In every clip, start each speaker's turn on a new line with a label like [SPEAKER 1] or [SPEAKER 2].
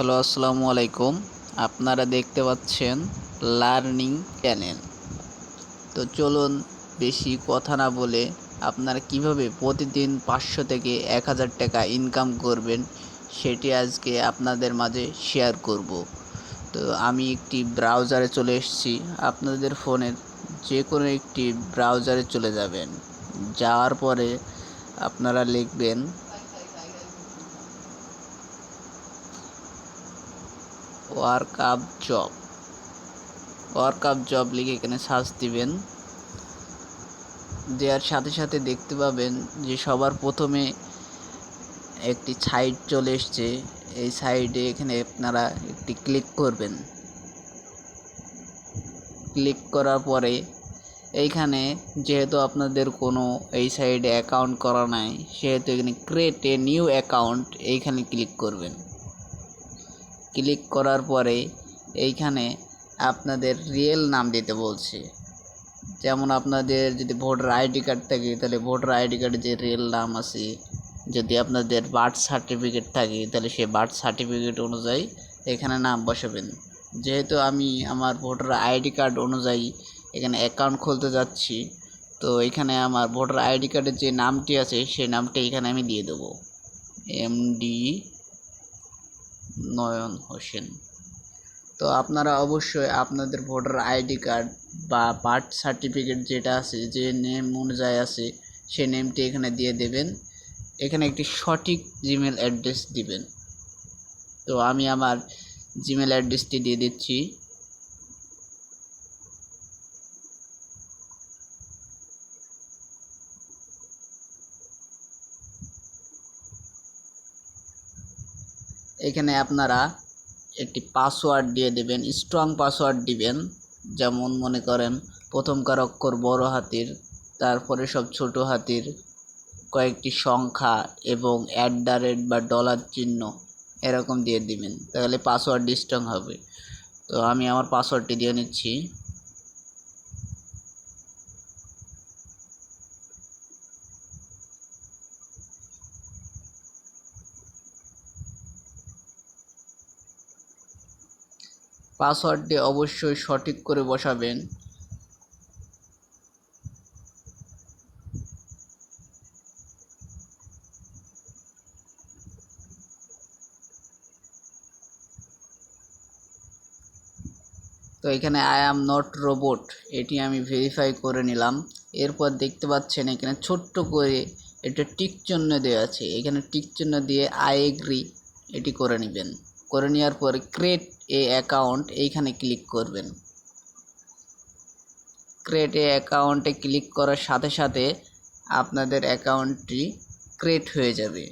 [SPEAKER 1] Hello, আসসালামু আলাইকুম। আপনারা দেখতে পাচ্ছেন লার্নিং চ্যানেল তো চলুন বেশি কথা না বলে আপনারা কীভাবে প্রতিদিন পাঁচশো থেকে এক হাজার টাকা ইনকাম করবেন সেটি আজকে আপনাদের মাঝে শেয়ার করব। তো আমি একটি ব্রাউজারে চলে এসেছি। আপনাদের ফোনের যে কোনো একটি ব্রাউজারে চলে যাবেন। যাওয়ার পরে আপনারা লিখবেন work up job. Work up job লিখে এখানে সার্চ দিবেন। দেওয়ার সাথে সাথে দেখতে পাবেন যে সবার প্রথমে একটি সাইট চলে এসছে। এই সাইডে এখানে আপনারা একটি ক্লিক করবেন। ক্লিক করার পরে এইখানে যেহেতু আপনাদের কোনো এই সাইডে অ্যাকাউন্ট করা নাই, সেহেতু এখানে ক্রিয়েট এ নিউ অ্যাকাউন্ট এইখানে ক্লিক করবেন। ক্লিক করার পরে এইখানে আপনাদের রিয়েল নাম দিতে বলছে। যেমন আপনাদের যদি ভোটার আইডি কার্ড থাকে, তাহলে ভোটার আইডি কার্ডে যে রিয়েল নাম আছে, যদি আপনাদের বার্থ সার্টিফিকেট থাকে, তাহলে সেই বার্থ সার্টিফিকেট অনুযায়ী এখানে নাম বসাবেন। যেহেতু আমি আমার ভোটার আইডি কার্ড অনুযায়ী এখানে অ্যাকাউন্ট খুলতে যাচ্ছি, তো এখানে আমার ভোটার আইডি কার্ডের যে নামটি আছে, সেই নামটি এখানে আমি দিয়ে দেবো। এমডি নয়ন হোসেন। তো আপনারা অবশ্যই আপনাদের ভোটার আইডি কার্ড বা বার্থ সার্টিফিকেট যেটা আছে, যে নেম অনুযায়ী আছে, সেই নেমটি এখানে দিয়ে দেবেন। এখানে একটি সঠিক জিমেল অ্যাড্রেস দিবেন। তো আমি আমার জিমেল অ্যাড্রেসটি দিয়ে দিচ্ছি। এখানে আপনারা একটি পাসওয়ার্ড দিয়ে দেবেন স্ট্রং পাসওয়ার্ড দিবেন। যেমন মনে করেন প্রথমকার অক্ষর বড় হাতির, তারপরে সব ছোট হাতির, কয়েকটি সংখ্যা এবং অ্যাট দ্য রেট বা ডলার চিহ্ন এরকম দিয়ে দিবেন। তাহলে পাসওয়ার্ড স্ট্রং হবে। তো আমি আমার পাসওয়ার্ডটি দিয়ে নিচ্ছি। পাসওয়ার্ডটি অবশ্যই সঠিক করে বসাবেন। তো এখানে আই অ্যাম নট রোবট এটি আমি ভেরিফাই করে নিলাম। এরপর দেখতে পাচ্ছেন এখানে ছোট্ট করে এটা টিক চিহ্ন দেওয়া আছে। এখানে টিক চিহ্ন দিয়ে আই এগ্রি এটি করে নেবেন। করে নেওয়ার পরে ক্রিয়েট এ অ্যাকাউন্ট এইখানে ক্লিক করবেন। ক্রিয়েট এ অ্যাকাউন্টে ক্লিক করার সাথে সাথে আপনাদের অ্যাকাউন্টটি ক্রিয়েট হয়ে যাবে।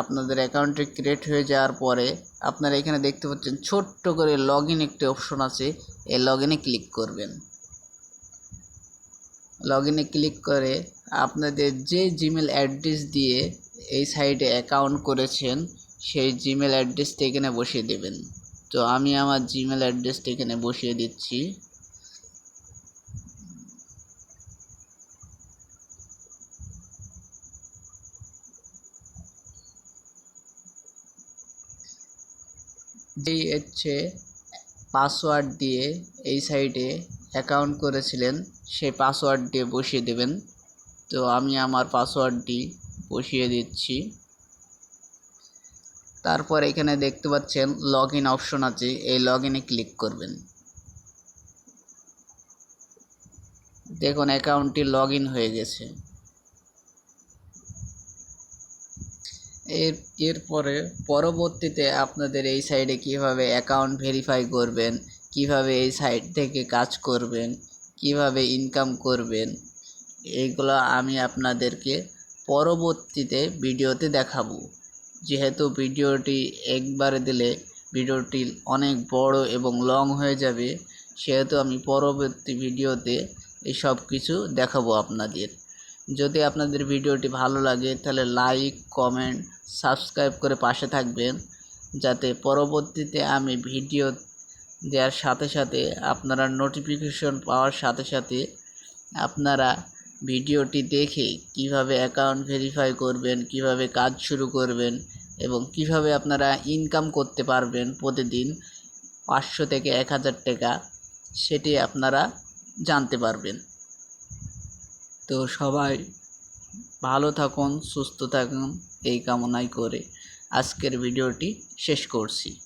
[SPEAKER 1] আপনাদের অ্যাকাউন্টটি ক্রিয়েট হয়ে যাওয়ার পরে আপনারা এখানে দেখতে পাচ্ছেন ছোট্ট করে লগ ইন একটি অপশন আছে এই লগ ইনে ক্লিক করবেন। লগ ইনে ক্লিক করে আপনাদের যে জিমেল অ্যাড্রেস দিয়ে এই সাইটে অ্যাকাউন্ট করেছেন, সেই জিমেল অ্যাড্রেসটি এখানে বসিয়ে দেবেন। তো আমি আমার জিমেল অ্যাড্রেসটি এখানে বসিয়ে দিচ্ছি। যেই হচ্ছে পাসওয়ার্ড দিয়ে এই সাইটে অ্যাকাউন্ট করেছিলেন, সেই পাসওয়ার্ড দিয়ে বসিয়ে দেবেন। তো আমি আমার পাসওয়ার্ডটি বসিয়ে দিচ্ছি। তারপর এখানে দেখতে পাচ্ছেন লগ ইন অপশন আছে, এই লগ ইনে ক্লিক করবেন। দেখুন অ্যাকাউন্টটি লগ ইন হয়ে গেছে। এর, এরপরে পরবর্তীতে আপনাদের এই সাইডে কীভাবে অ্যাকাউন্ট ভেরিফাই করবেন, কীভাবে এই সাইট থেকে কাজ করবেন, কীভাবে ইনকাম করবেন এইগুলো আমি আপনাদেরকে পরবর্তীতে ভিডিওতে দেখাবো। যেহেতু ভিডিওটি একবারে দিলে ভিডিওটি অনেক বড় এবং লং হয়ে যাবে, সেহেতু আমি পরবর্তী ভিডিওতে এই সব কিছু দেখাবো আপনাদের। যদি আপনাদের ভিডিওটি ভালো লাগে, তাহলে লাইক কমেন্ট সাবস্ক্রাইব করে পাশে থাকবেন, যাতে পরবর্তীতে আমি ভিডিও দেওয়ার সাথে সাথে আপনারা নোটিফিকেশন পাওয়ার সাথে সাথে আপনারা ভিডিওটি দেখে কীভাবে অ্যাকাউন্ট ভেরিফাই করবেন, কীভাবে কাজ শুরু করবেন এবং কীভাবে আপনারা ইনকাম করতে পারবেন প্রতিদিন পাঁচশো থেকে এক হাজার টাকা, সেটি আপনারা জানতে পারবেন। তো সবাই ভালো থাকুন, সুস্থ থাকুন, এই কামনাই করে আজকের ভিডিওটি শেষ করছি।